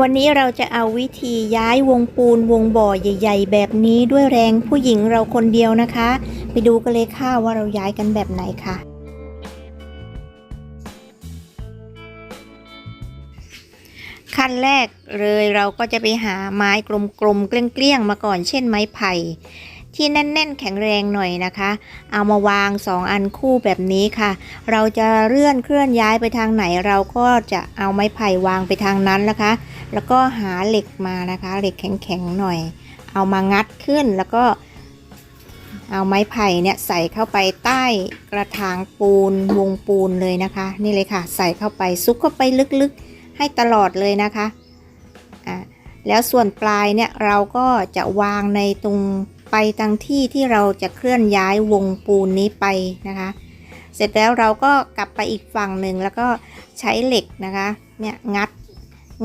วันนี้เราจะเอาวิธีย้ายวงปูนวงบ่อใหญ่ ๆ แบบนี้ด้วยแรงผู้หญิงเราคนเดียวนะคะ ไปดูกันเลยค่ะว่าเราย้ายกันแบบไหนค่ะ ขั้นแรกเลยเราก็จะไปหาไม้กลมๆเกลี้ยงๆมาก่อนเช่นไม้ไผ่ ที่แน่น ๆ แข็งแรงหน่อยนะคะ เอามาวางสองอันคู่แบบนี้ค่ะ เราจะเลื่อนเคลื่อนย้ายไปทางไหน เราก็จะเอาไม้ไผ่วางไปทางนั้นนะคะ แล้วก็หาเหล็กมานะคะ เหล็กแข็งๆหน่อย เอามางัดขึ้นแล้วก็ เอาไม้ไผ่เนี่ยใส่เข้าไปใต้กระถางปูนวงปูนเลยนะคะ นี่เลยค่ะ ใส่เข้าไปซุกเข้าไปลึกๆ ให้ตลอดเลยนะคะอ่าแล้วส่วนปลายเนี่ยเราก็จะวางในตรง ไปทางที่ที่เราจะเคลื่อนย้ายวงปูนนี้ไปนะคะ เสร็จแล้วเราก็กลับไปอีกฝั่งหนึ่งแล้วก็ใช้เหล็กนะคะเนี่ยงัด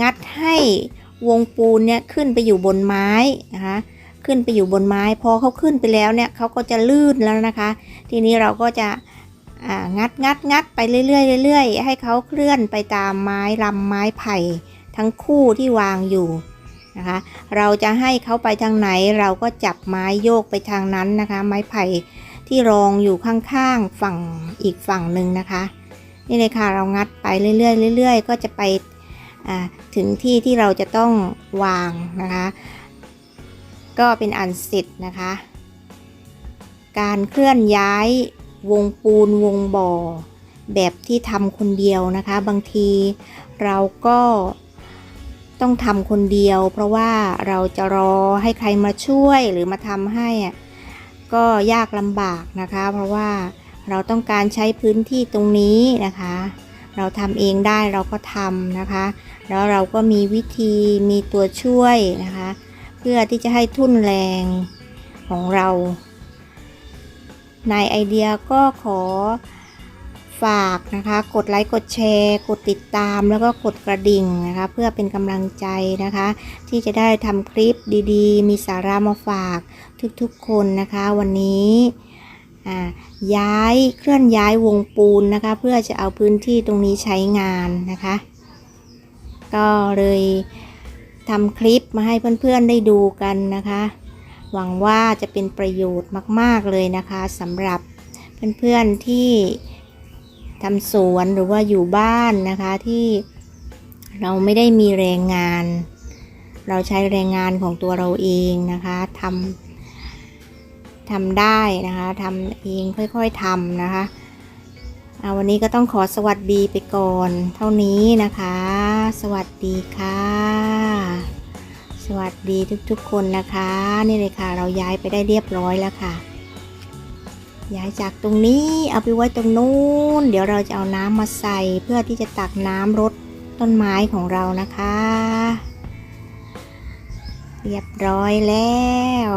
งัดให้วงปูนเนี่ยขึ้นไปอยู่บนไม้นะคะขึ้นไปอยู่บนไม้พอเขาขึ้นไปแล้วเนี่ยเขาก็จะลื่นแล้วนะคะ ทีนี้เราก็จะงัดงัดงัดไปเรื่อยๆเรื่อยๆให้เขาเคลื่อนไปตามไม้ลำไม้ไผ่ทั้งคู่ที่วางอยู่ นะคะ เราจะให้เขาไปทางไหนเราก็จับไม้โยกไปทางนั้นนะคะ ไม้ไผ่ที่รองอยู่ข้างๆฝั่งอีกฝั่งหนึ่งนะคะ นี่เลยค่ะเรางัดไปเรื่อยๆเรื่อยๆ ก็จะไปถึงที่ที่เราจะต้องวางนะคะ ก็เป็นอันเสร็จนะคะ การเคลื่อนย้ายวงปูนวงบ่อ แบบที่ทำคนเดียวนะคะ บางทีเราก็ ต้องทำคนเดียว เพราะว่าเราจะรอให้ใครมาช่วยหรือมาทำให้อะก็ยากลำบากนะคะ เพราะว่าเราต้องการใช้พื้นที่ตรงนี้นะคะ เราทำเองได้เราก็ทำนะคะ แล้วเราก็มีวิธีมีตัวช่วยนะคะ เพื่อที่จะให้ทุ่นแรงของเรา ในไอเดียก็ขอ ฝากนะคะ กดไลค์กดแชร์ กดติดตามแล้วก็กดกระดิ่งนะคะ เพื่อเป็นกำลังใจนะคะ ที่จะได้ทำคลิปดีๆ มีสาระมาฝากทุกๆคนนะคะ วันนี้อ่าย้ายเคลื่อนย้ายวงปูนนะคะ เพื่อจะเอาพื้นที่ตรงนี้ใช้งานนะคะ ก็เลยทำคลิปมาให้เพื่อนๆได้ดูกันนะคะ หวังว่าจะเป็นประโยชน์มากๆเลยนะคะสำหรับเพื่อนๆที่ ทำสวนหรือว่าอยู่บ้านนะคะที่เราไม่ได้มีแรงงาน เราใช้แรงงานของตัวเราเองนะคะทำทำได้นะคะทำเองค่อยๆทำนะคะเอาวันนี้ก็ต้องขอสวัสดีไปก่อน เท่านี้นะคะ สวัสดีค่ะ สวัสดีทุกๆคนนะคะ นี่เลยค่ะ เราย้ายไปได้เรียบร้อยแล้วค่ะ ย้ายจากตรงนี้เอาไปไว้ตรงนู้น เดี๋ยวเราจะเอาน้ำมาใส่เพื่อที่จะตักน้ำรดต้นไม้ของเรานะคะ เรียบร้อยแล้ว